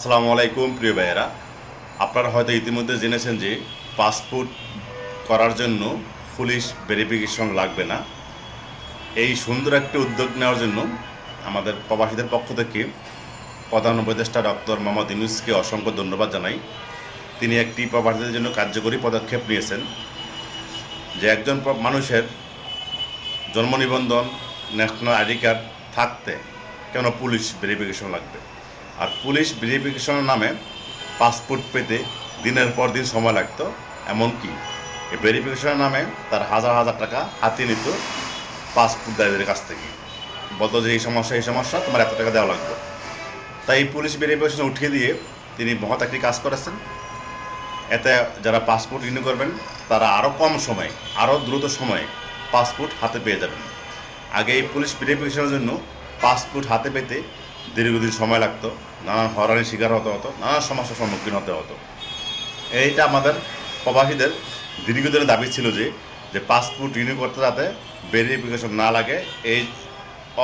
আসসালামু আলাইকুম, প্রিয় ভাইয়েরা। আপনারা হয়তো ইতিমধ্যে জেনেছেন যে পাসপোর্ট করার জন্য পুলিশ ভেরিফিকেশন লাগবে না। এই সুন্দর একটি উদ্যোগ নেওয়ার জন্য আমাদের প্রবাসীদের পক্ষ থেকে প্রধান উপদেষ্টা ডক্টর মোহাম্মদ ইউনুসকে অসংখ্য ধন্যবাদ জানাই। তিনি একটি প্রবাসীদের জন্য কার্যকরী পদক্ষেপ নিয়েছেন যে একজন মানুষের জন্ম নিবন্ধন ন্যাশনাল আইডি কার্ড থাকতে কেন পুলিশ ভেরিফিকেশন লাগবে? আর পুলিশ ভেরিফিকেশনের নামে পাসপোর্ট পেতে দিনের পর দিন সময় লাগতো, এমনকি এই ভেরিফিকেশনের নামে তার হাজার হাজার টাকা হাতিয়ে নিত পাসপোর্ট দায়ীদের কাছ থেকে। বলতো যে, এই সমস্যা এই সমস্যা, তোমার এত টাকা দেওয়া লাগবে। তাই এই পুলিশ ভেরিফিকেশন উঠিয়ে দিয়ে তিনি মহৎ একটি কাজ করেছেন। এতে যারা পাসপোর্ট রিনিউ করবেন, তারা আরও কম সময়ে আরও দ্রুত সময়ে পাসপোর্ট হাতে পেয়ে যাবেন। আগে এই পুলিশ ভেরিফিকেশনের জন্য পাসপোর্ট হাতে পেতে দীর্ঘদিন সময় লাগতো, নানান হরানির শিকার হতে হতো, নানান সমস্যার সম্মুখীন হতে হতো। এইটা আমাদের প্রবাসীদের দীর্ঘদিনের দাবি ছিল যে যে পাসপোর্ট রিনিউ করতে যাতে ভেরিফিকেশন না লাগে, এই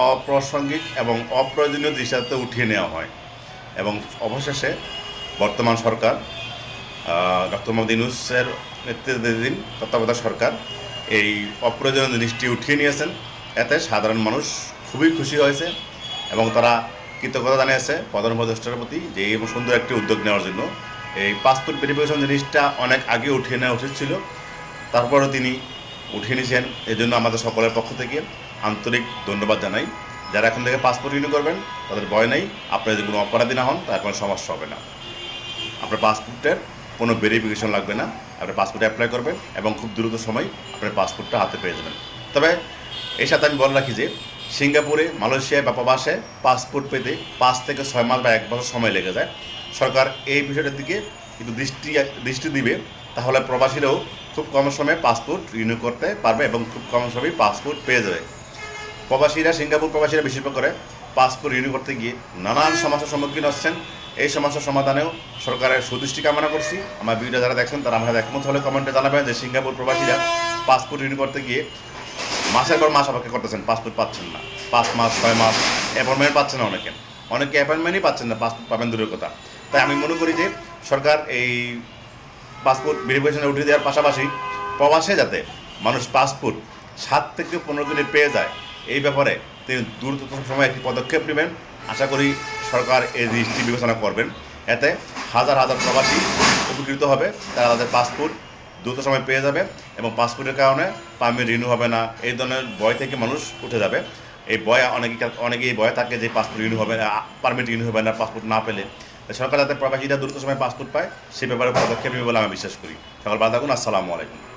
অপ্রাসঙ্গিক এবং অপ্রয়োজনীয় দৃষ্টাতে উঠিয়ে নেওয়া হয়। এবং অবশেষে বর্তমান সরকার ডক্টর মোহাম্মদ ইউনুসের নেতৃত্বাধীন তত্ত্বাবধায়ক সরকার এই অপ্রয়োজনীয় জিনিসটি উঠিয়ে নিয়েছেন। এতে সাধারণ মানুষ খুবই খুশি হয়েছে এবং তারা কৃতজ্ঞতা জানিয়েছে প্রধান উপদেষ্টার প্রতি যে এই সুন্দর একটি উদ্যোগ নেওয়ার জন্য। এই পাসপোর্ট ভেরিফিকেশন জিনিসটা অনেক আগে উঠিয়ে নেওয়া উচিত ছিল। তারপরেও তিনি উঠিয়ে নিয়েছেন। এই জন্য আমাদের সকলের পক্ষ থেকে আন্তরিক ধন্যবাদ জানাই। যারা এখন থেকে পাসপোর্ট রিনিউ করবেন, তাদের ভয় নেই। আপনার যদি কোনো অপরাধী না হন, তার কোনো সমস্যা হবে না। আপনার পাসপোর্টের কোনো ভেরিফিকেশন লাগবে না। আপনি পাসপোর্ট অ্যাপ্লাই করবেন এবং খুব দ্রুত সময় আপনার পাসপোর্টটা হাতে পেয়ে যাবেন। তবে এই সাথে আমি বলে রাখি যে সিঙ্গাপুরে, মালয়েশিয়ায় বা প্রবাসে পাসপোর্ট পেতে পাঁচ থেকে ছয় মাস বা এক বছর সময় লেগে যায়। সরকার এই বিষয়টার দিকে একটু দৃষ্টি দৃষ্টি দিবে, তাহলে প্রবাসীরাও খুব কম সময়ে পাসপোর্ট রিনিউ করতে পারবে এবং খুব কম সময়ে পাসপোর্ট পেয়ে যাবে। প্রবাসীরা, সিঙ্গাপুর প্রবাসীরা বেশিরভাগ করে পাসপোর্ট রিনিউ করতে গিয়ে নানান সমস্যার সম্মুখীন হচ্ছেন। এই সমস্যার সমাধানেও সরকারের সুদৃষ্টি কামনা করছি। আমার ভিডিও যারা দেখছেন, তারা আমাদের একমত হলে কমেন্টে জানাবেন যে সিঙ্গাপুর প্রবাসীরা পাসপোর্ট রিনিউ করতে গিয়ে মাসের পর মাস অপেক্ষা করতেছেন পাসপোর্ট পাচ্ছেন না। পাঁচ মাস, ছয় মাস অ্যাপয়েন্টমেন্ট পাচ্ছেন না অনেকে। অনেকে অ্যাপয়েন্টমেন্টই পাচ্ছেন না পাসপোর্ট পাবেন দূরের কথা। তাই আমি মনে করি যে সরকার এই পাসপোর্ট ভেরিফিকেশনে উঠিয়ে দেওয়ার পাশাপাশি প্রবাসে যাতে মানুষ পাসপোর্ট সাত থেকে পনেরো দিনে পেয়ে যায়, এই ব্যাপারে তিনি দ্রুততম সময়ে একটি পদক্ষেপ নেবেন। আশা করি সরকার এই জিনিসটি বিবেচনা করবেন। এতে হাজার হাজার প্রবাসী উপকৃত হবে, তারা তাদের পাসপোর্ট দ্রুত সময় পেয়ে যাবে এবং পাসপোর্টের কারণে পারমিট রিনিউ হবে না। এই ধরনের বয় থেকে মানুষ উঠে যাবে। এই ভয় অনেকে অনেকেই বয় থাকে যে পাসপোর্ট রিনিউ হবে না পারমিট রিনিউ হবে না, পাসপোর্ট না পেলে। সরকার যাতে প্রবাসীরা দ্রুত সময় পাসপোর্ট পায়, সে ব্যাপারে পদক্ষেপ নেবে বলে আমি বিশ্বাস করি। সকল থাকুন, আসসালামু আলাইকুম।